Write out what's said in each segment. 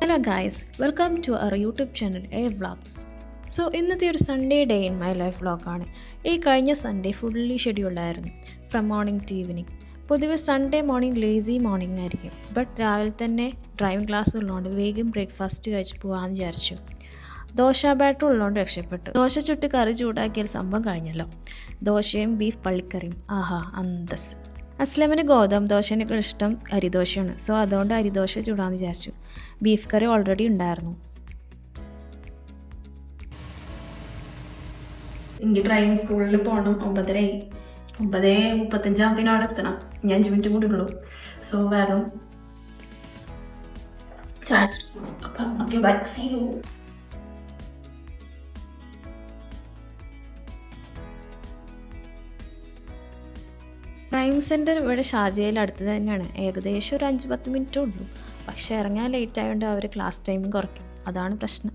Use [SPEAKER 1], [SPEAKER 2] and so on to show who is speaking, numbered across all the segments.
[SPEAKER 1] Hello guys welcome to our YouTube channel A vlogs so ഇന്നത്തെ ഒരു Sunday day in my life വ്ളോഗാണ് ഈ കഴിഞ്ഞ സൺഡേ ഫുള്ളി ഷെഡ്യൂൾഡായിരുന്നു ഫ്രം മോർണിംഗ് ടു ഈവനിങ് പൊതുവെ സൺഡേ മോർണിംഗ് ലേസി മോർണിംഗ് ആയിരിക്കും. But രാവിലെ തന്നെ ഡ്രൈവിംഗ് ക്ലാസ് ഉള്ളതുകൊണ്ട് വേഗം ബ്രേക്ക്ഫാസ്റ്റ് കഴിച്ച് പോകാമെന്ന് വിചാരിച്ചു. ദോശ ബാറ്റർ ഉള്ളതുകൊണ്ട് രക്ഷപ്പെട്ടു. ദോശ ചുട്ട് കറി ചൂടാക്കിയാൽ സംഭവം കഴിഞ്ഞല്ലോ. ദോശയും ബീഫ് പള്ളിക്കറിയും. ആഹാ അന്തസ് അസ്ലമിന് ഗോതമ്പ് ദോശനൊക്കെ ഇഷ്ടം അരിദോശയാണ്. സോ അതുകൊണ്ട് അരിദോശ ചൂടാന്ന് വിചാരിച്ചു. ബീഫ് കറി ഓൾറെഡി ഉണ്ടായിരുന്നു. എനിക്ക് ഡ്രൈവിംഗ് സ്കൂളിൽ പോകണം ഒമ്പതരയായി. ഒമ്പതേ തീയതി അവിടെ എത്തണം. ഞാൻ അഞ്ച് മിനിറ്റ് കൂടി ഉള്ളൂ. സോ വേഗം ചാർജ് അപ്പം okay but see you driving centre ഇവിടെ ഷാജയിൽ അടുത്ത് തന്നെയാണ്. ഏകദേശം ഒരു അഞ്ച് പത്ത് മിനിറ്റ് ഉള്ളൂ. പക്ഷേ ഇറങ്ങാൻ ലേറ്റ് ആയതുകൊണ്ട് അവർ ക്ലാസ് ടൈമും കുറയ്ക്കും. അതാണ് പ്രശ്നം.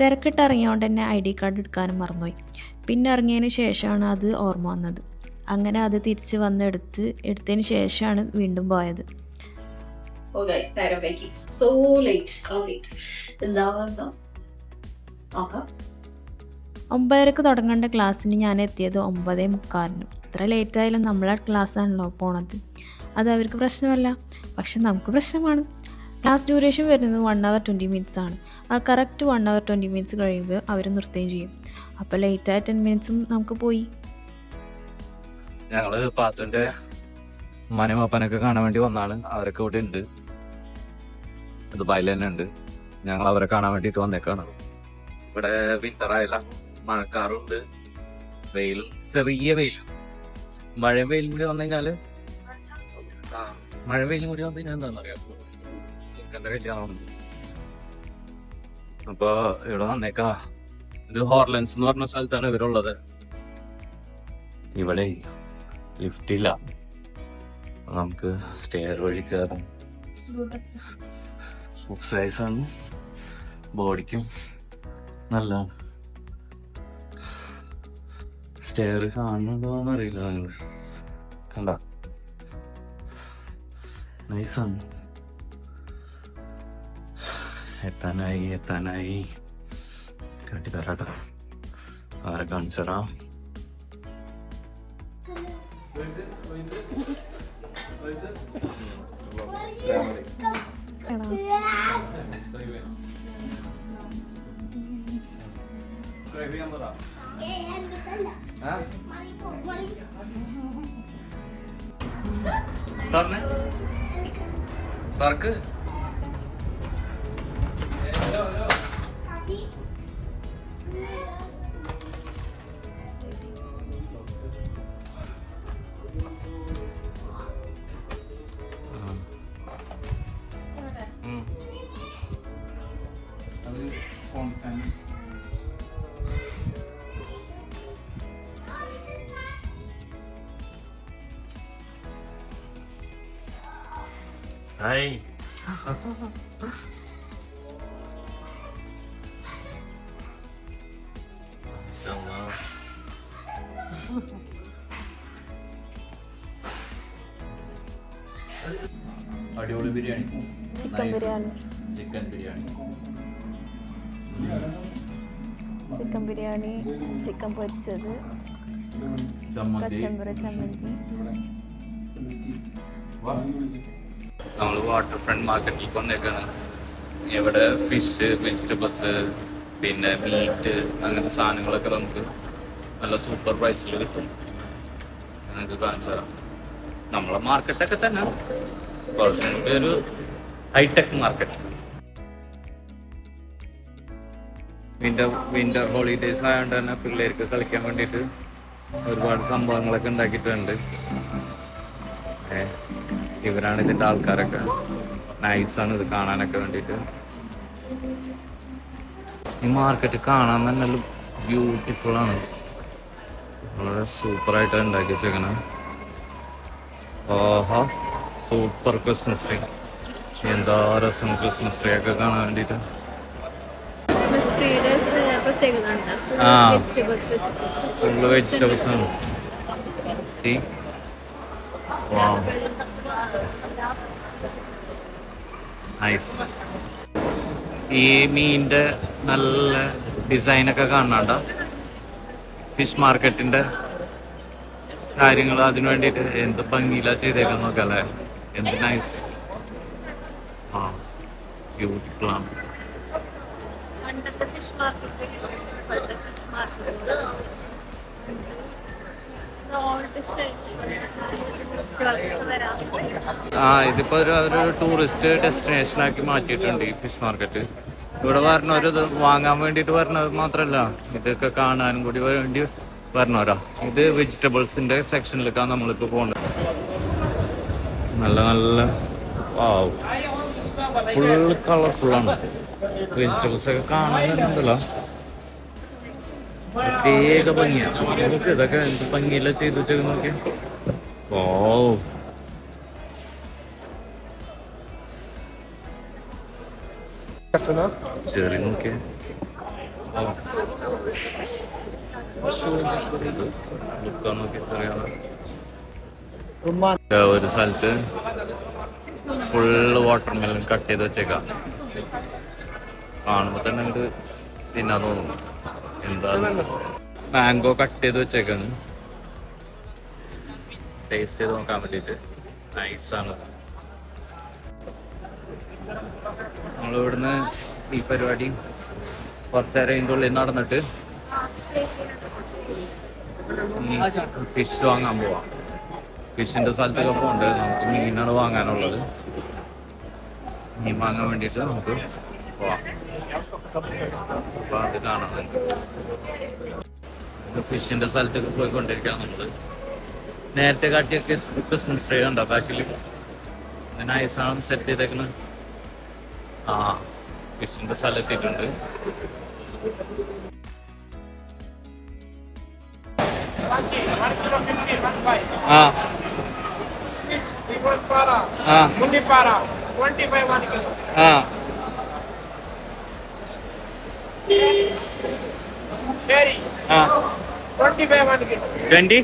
[SPEAKER 1] തിരക്കിട്ട് ഇറങ്ങിയതുകൊണ്ട് തന്നെ ഐ ഡി കാർഡ് എടുക്കാനും മറന്നുപോയി. പിന്നെ ഇറങ്ങിയതിന് ശേഷമാണ് അത് ഓർമ്മ വന്നത്. അങ്ങനെ അത് തിരിച്ച് വന്നെടുത്ത് എടുത്തതിന് ശേഷമാണ് വീണ്ടും പോയത്.
[SPEAKER 2] ഓ guys, നേരം വൈകി. സോ ലേറ്റ് സോ ലേറ്റ് എന്താ എന്താ നോക്കാം.
[SPEAKER 1] ഒമ്പതരക്ക് തുടങ്ങേണ്ട ക്ലാസ്സിന് ഞാൻ എത്തിയത് ഒമ്പതേ മുക്കാലിനും. ഇത്ര ലേറ്റ് ആയാലും നമ്മളെ ക്ലാസ്സാണല്ലോ പോണത്. അത് അവർക്ക് പ്രശ്നമല്ല. പക്ഷെ നമുക്ക് പ്രശ്നമാണ്. ക്ലാസ് ഡ്യൂറേഷൻ വരുന്നത് വൺ അവർ ട്വന്റി മിനിറ്റ്സ് ആണ്. ആ correct one hour twenty minutes കഴിയുമ്പോൾ അവർ നിർത്തുകയും ചെയ്യും. അപ്പോൾ ലേറ്റായ ടെൻ മിനിറ്റ്സും നമുക്ക് പോയി.
[SPEAKER 3] ഞങ്ങൾ പാത്തുന്റെ ഉമ്മാനും അപ്പനൊക്കെ കാണാൻ വേണ്ടി വന്നാണ്. അവരൊക്കെ ഇവിടെ ഉണ്ട്. ദുബായിൽ തന്നെ ഉണ്ട്. ഞങ്ങൾ അവരെ കാണാൻ വേണ്ടിയിട്ട് വന്നേക്കാണ്. ഇവിടെ വിന്റർ ആയില്ല. മഴക്കാറുണ്ട് വെയിലും ചെറിയ വെയിലും. മഴയും വെയിലും കൂടി വന്നു കഴിഞ്ഞാൽ? ആ മഴ വെയിലും കൂടി വന്നു കഴിഞ്ഞാൽ എന്താണെന്ന് അറിയാം എന്റെ കല്യാണം അപ്പൊ ഇവിടെ വന്നേക്കാ. ഇത് ഹോർലൻസ് എന്ന് പറഞ്ഞ സ്ഥലത്താണ് ഇവരുള്ളത്. ഇവിടെ ലിഫ്റ്റ് ഇല്ല. നമുക്ക് സ്റ്റെയർ വഴി കയറാം എക്സസൈസ് ആണ്. ബോഡിക്കും നല്ലതാണ്. സ്റ്റെയർ കാണുന്നുണ്ടോന്ന് അറിയില്ല നിങ്ങൾ. കണ്ട. നൈസാണ് എത്താനായി എത്താനായി. കാട്ടിത്തരാട്ടോ ആരെ കാണിച്ചറാം Tar ne? Tarkı? Constant. അത് കോൺസ്റ്റാന്റ് ഹായ് മാഷാഅല്ലാ. അടിപൊളി biryani
[SPEAKER 1] chicken biryani
[SPEAKER 3] chicken biryani
[SPEAKER 1] chicken biryani chicken പൊരിച്ചത്
[SPEAKER 3] ചമ്മന്തി
[SPEAKER 1] കച്ചമ്പറ ചമ്മന്തി
[SPEAKER 3] നമ്മൾ വാട്ടർ ഫ്രണ്ട് മാർക്കറ്റിൽ വന്നേക്കാണ് ഇവിടെ ഫിഷ് വെജിറ്റബിൾസ് പിന്നെ മീറ്റ് അങ്ങനത്തെ സാധനങ്ങളൊക്കെ നമുക്ക് നല്ല സൂപ്പർ പ്രൈസിൽ കിട്ടും. നിങ്ങൾക്ക് കാണിച്ചു തരാം. നമ്മളെ മാർക്കറ്റൊക്കെ തന്നെ. കുറച്ചും കൂടി ഒരു hi tech market winter winter holidays ആയതുകൊണ്ട് തന്നെ പിള്ളേർക്ക് കളിക്കാൻ വേണ്ടിയിട്ട് ഒരുപാട് സംഭവങ്ങളൊക്കെ ഉണ്ടാക്കിയിട്ടുണ്ട്. ഇവരാണ് ഇതിന്റെ ആൾക്കാരൊക്കെ. നൈസാണ് ഇത് കാണാനൊക്കെ വേണ്ടിയിട്ട്. ഈ മാർക്കറ്റ് കാണാൻ തന്നെ ബ്യൂട്ടിഫുൾ ആണ്. വളരെ സൂപ്പറായിട്ട് ഉണ്ടാക്കി വെച്ചേക്കണ. ഓഹോ സൂപ്പർ ക്രിസ്മസ് ട്രീ എന്താ രസം ക്രിസ്മസ് ട്രീ ഒക്കെ കാണാൻ വേണ്ടിയിട്ട്? ആ. ഫുള്ള് വെജിറ്റബിൾസ് ആണ്. Nice. ഈ മീനിന്റെ നല്ല ഡിസൈനൊക്കെ കാണാണ്ട ഫിഷ് മാർക്കറ്റിന്റെ കാര്യങ്ങൾ അതിനു വേണ്ടിയിട്ട് എന്ത് ഭംഗിയിലാ ചെയ്തേക്കാൻ നോക്കല്ലേ? എന്ത് നൈസ് ആ ബ്യൂട്ടിഫുൾ ആണ്.
[SPEAKER 4] പണ്ടത്തെ ഫിഷ് മാർക്കറ്റ് പണ്ടത്തെ ഫിഷ് മാർക്കറ്റ്
[SPEAKER 3] ആ ഇതിപ്പോ ഒരു ഒരു ടൂറിസ്റ്റ് ഡെസ്റ്റിനേഷൻ ആക്കി മാറ്റിയിട്ടുണ്ട് ഈ ഫിഷ് മാർക്കറ്റ് ഇവിടെ വരണവര് ഒരു വാങ്ങാൻ വേണ്ടിട്ട് വരണത് മാത്രല്ല ഇതൊക്കെ കാണാനും കൂടി വേണ്ടി വരണവരാ. ഇത് വെജിറ്റബിൾസിന്റെ സെക്ഷനിലേക്കാണ് നമ്മളിപ്പോ പോകുന്നത് നല്ല നല്ല ഫുൾ കളർഫുൾ ആണ്. വെജിറ്റബിൾസ് ഒക്കെ കാണാനുണ്ടല്ലോ പ്രത്യേക ഭംഗിയാണ് നമുക്ക് ഇതൊക്കെ എന്ത് ഭംഗിയില്ല ചെയ്തു വെച്ചത് നോക്കിയാ ഓ ചെറി നോക്കിയേ. ഒരു സ്ഥലത്ത് ഫുള്ള് വാട്ടർ മെലൺ കട്ട് ചെയ്ത് വെച്ചേക്കാം. കാണുമ്പോ തന്നെ ഇത് തിന്നാൻ തോന്നുന്നു മാംഗോ കട്ട് ചെയ്ത് വെച്ചേക്കാണ്. ടേസ്റ്റ് ചെയ്ത് നോക്കാൻ വേണ്ടിയിട്ട്. നൈസാണ് നമ്മളിവിടുന്ന് ഈ പരിപാടി കുറച്ചേരം ഇതിന്റെ ഉള്ളിൽ നടന്നിട്ട് ഫിഷ് വാങ്ങാൻ പോവാം. ഫിഷിന്റെ സ്ഥലത്തൊക്കെ പോകണ്ട്. നമുക്ക് മീനാണ് വാങ്ങാനുള്ളത്. മീൻ വാങ്ങാൻ വേണ്ടിയിട്ട് നമുക്ക് പോവാം. അപ്പൊ അത് കാണാം ഫിഷിന്റെ സ്ഥലത്തൊക്കെ പോയിക്കൊണ്ടിരിക്കാം നമ്മൾ. നേരത്തെ കാട്ടിയ ക്രിസ്മസ് ട്രീ ഉണ്ടോ ബാക്കിൽ നൈസാണ് സെറ്റ് ചെയ്തേക്കുന്നത് ആ ഫിഷിന്റെ സ്ഥലം എത്തിയിട്ടുണ്ട്. ആ. ആ.
[SPEAKER 5] Mundipara, 25 one
[SPEAKER 3] ആ.
[SPEAKER 5] ಹಾಂ.
[SPEAKER 3] ಟ್ವೆಂಟಿ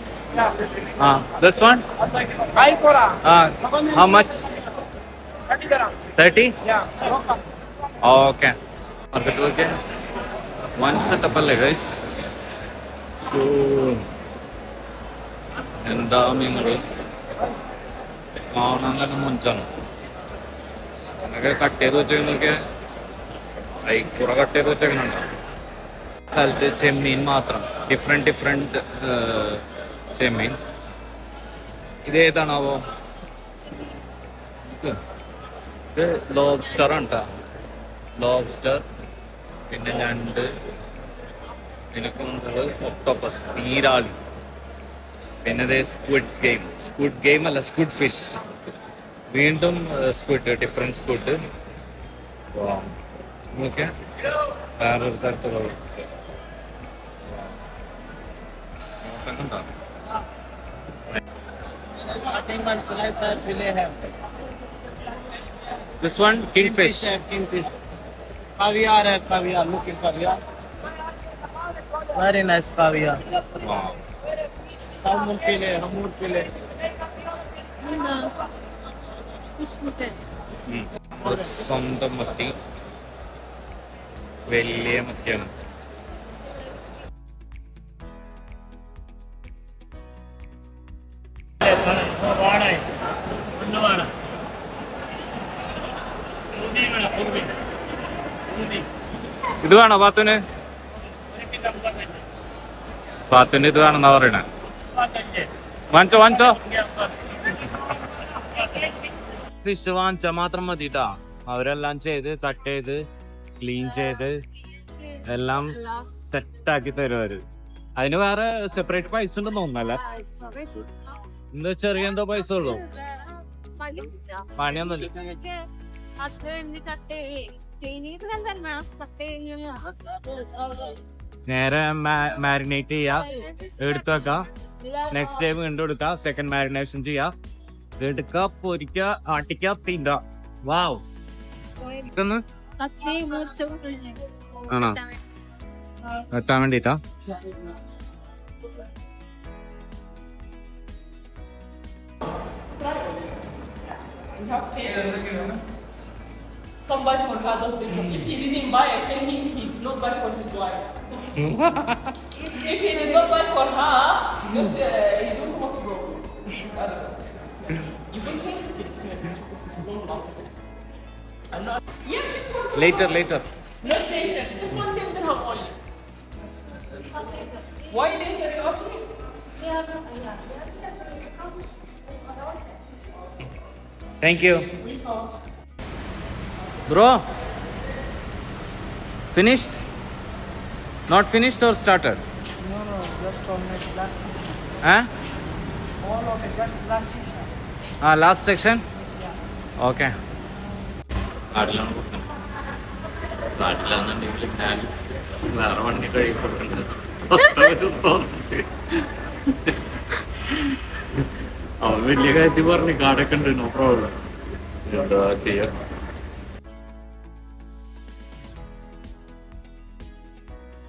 [SPEAKER 3] ಹಾಂ. ದಸ್
[SPEAKER 5] ಒನ್
[SPEAKER 3] ಹಾಂ. How much
[SPEAKER 5] thirty okay
[SPEAKER 3] market
[SPEAKER 5] okay one
[SPEAKER 3] set ಅಪ್ಪಲ್ಲೇ guys so ಎಂದ ಮೀನುಗಳು? ಕಾವನಲ್ಲ ನಮ್ಮ ಮುಂಚನು ನನಗೆ ಕಟ್ಟೆದು ಜೀವನಕ್ಕೆ അങ്ങനെ അങ്ങനെയൊക്കെ കട്ട് ചെയ്ത് വെച്ചേക്കുന്നുണ്ടോ സ്ഥലത്ത് ചെമ്മീൻ മാത്രം. ഡിഫറെന്റ് ഡിഫറെന്റ് ചെമ്മീൻ. ഇതേതാണാവോ ഇത്. ലോബ്സ്റ്റർ ആണ് ലോബ്സ്റ്റർ പിന്നെ ഞണ്ട് എനിക്ക് മുമ്പുള്ളത് ഒക്ടോപ്പസ് നീരാളി. പിന്നെ ഇത് സ്ക്വിഡ് ഗെയിം സ്ക്വിഡ് ഗെയിം അല്ല സ്ക്വിഡ് ഫിഷ് വീണ്ടും സ്ക്വിഡ് ഡിഫറെന്റ് സ്ക്വിഡ് നമുക്ക് വേറൊരു തരത്തിലുള്ള കണ്ടോ
[SPEAKER 5] Cutting one slice of fillet ham.
[SPEAKER 3] This one kingfish
[SPEAKER 5] have kingfish. Caviar have caviar. Look at caviar. Very nice caviar. Salmon fillet, hamur fillet.
[SPEAKER 4] Fish മുട്ട
[SPEAKER 3] സ്വന്തം മത്തി വലിയ മത്തിയാണ് ഇത് വേണോ പാത്തുന് പാത്തുന് ഇത് വേണമെന്നാ പറയണേ. വാങ്ങിച്ചോ വാങ്ങിച്ചോ. ഫിഷ് വാങ്ങിച്ച മാത്രം മതിട്ടാ. അവരെല്ലാം ചെയ്ത് കട്ട് ചെയ്ത്. ക്ലീൻ ചെയ്ത് എല്ലാം സെറ്റ് ആക്കി തരും അവർ. അതിന് വേറെ സെപ്പറേറ്റ് പൈസ ഉണ്ടെന്ന് തോന്നുന്നല്ലേ? എന്താ ചെറിയ എന്തോ പൈസ ഉള്ളൂ. പണിയൊന്നുമില്ല. നേരെ മാരിനേറ്റ് ചെയ്യാ എടുത്തു വെക്കാം. നെക്സ്റ്റ് ടൈം വീണ്ടും കൊടുക്കാം സെക്കൻഡ് മാരിനേഷൻ ചെയ്യാ. എടുക്ക പൊരിക്ക ആട്ടിക്ക തീണ്ട വാവ് ഇതൊന്ന്
[SPEAKER 4] കത്തി മുറിച്ച്
[SPEAKER 3] ആണോ വെട്ടാൻ വേണ്ടിട്ടാ
[SPEAKER 6] come buy for Father's Day. If he didn't buy, I tell him he did not buy for his wife. if he did not buy for her, just uh, you don't want to go. I don't know. You don't think it's it's I'm not. Yes, it.
[SPEAKER 3] Later, later.
[SPEAKER 6] Not later. It was 10 dirham only. Why later?
[SPEAKER 3] Thank you. Bro, finished? Not finished or started?
[SPEAKER 5] No, no, just on last section.
[SPEAKER 3] Huh?
[SPEAKER 5] All of it, just last section.
[SPEAKER 3] Ah, last section? Yeah. Okay. Okay കൊടുക്കുന്നത്. നാട്ടിലാണെന്നുണ്ടെങ്കിൽ ഞാൻ വേറെ വണ്ടി കഴുകി കൊടുക്കേണ്ടത്. അവൻ വലിയ കാര്യത്തിൽ പറഞ്ഞു കാടൊക്കെ ഉണ്ട് നോ പ്രോബ്ലം എന്താ ചെയ്യാ?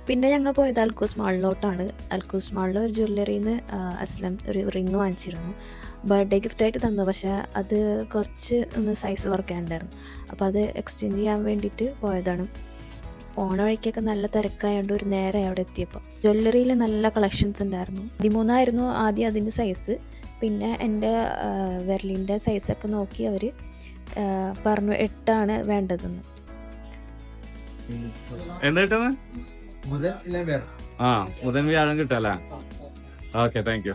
[SPEAKER 1] പിന്നെ ഞങ്ങൾ പോയത് അൽക്കൂസ് മാളിലോട്ടാണ്. അൽക്കൂസ് മാളിൽ ഒരു ജ്വല്ലറിയിൽ നിന്ന് അസ്ലം ഒരു റിങ് വാങ്ങിച്ചിരുന്നു. ബർത്ത്ഡേ ഗിഫ്റ്റായിട്ട് തന്നു. പക്ഷേ അത് കുറച്ച് ഒന്ന് സൈസ് കുറയ്ക്കാനുണ്ടായിരുന്നു. അപ്പോൾ അത് എക്സ്ചേഞ്ച് ചെയ്യാൻ വേണ്ടിയിട്ട് പോയതാണ്. പോണ വഴിക്കൊക്കെ നല്ല തിരക്കായതുകൊണ്ട് ഒരു നേരെ അവിടെ എത്തിയപ്പോൾ ജ്വല്ലറിയിൽ നല്ല കളക്ഷൻസ് ഉണ്ടായിരുന്നു. പതിമൂന്നായിരുന്നു ആദ്യം അതിന്റെ സൈസ് പിന്നെ എന്റെ വിരലിന്റെ സൈസൊക്കെ നോക്കി അവർ പറഞ്ഞു എട്ടാണ് വേണ്ടതെന്ന്.
[SPEAKER 3] എന്താ കിട്ടുന്നത്? ആ മുതൻ വ്യാഴം കിട്ടല്ലേ ഓക്കെ താങ്ക് യു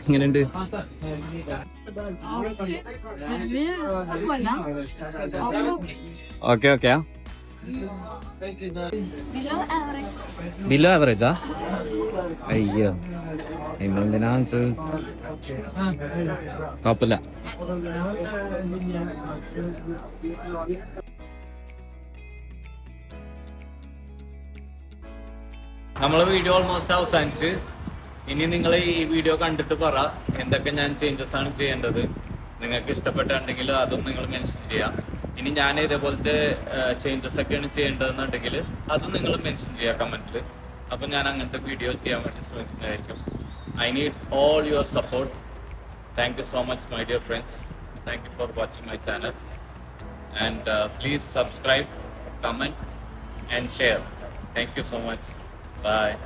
[SPEAKER 3] എങ്ങനെയുണ്ട്? ഓക്കെ ഓക്കെ ബിലോ ആവറേജാ അയ്യോ എന്തിനാ കുഴപ്പമില്ല നമ്മളെ വീഡിയോ ഓൾമോസ്റ്റ് അവസാനിച്ച്. ഇനി നിങ്ങൾ ഈ വീഡിയോ കണ്ടിട്ട് പറ എന്തൊക്കെ ഞാൻ ചേഞ്ചസ് ആണ് ചെയ്യേണ്ടത്. നിങ്ങൾക്ക് ഇഷ്ടപ്പെട്ടുണ്ടെങ്കിൽ അതും നിങ്ങൾ മെൻഷൻ ചെയ്യാം. ഇനി ഞാൻ ഇതേപോലത്തെ ചേഞ്ചസ് ഒക്കെയാണ് ചെയ്യേണ്ടതെന്നുണ്ടെങ്കിൽ അതും നിങ്ങൾ മെൻഷൻ ചെയ്യുക കമന്റിൽ അപ്പം ഞാൻ അങ്ങനത്തെ വീഡിയോ ചെയ്യാൻ വേണ്ടി ശ്രമിക്കുന്നതായിരിക്കും. I need all your support. Thank you so much, my dear friends. Thank you for watching my channel. And uh, please subscribe, comment, and share. Thank you so much. Bye.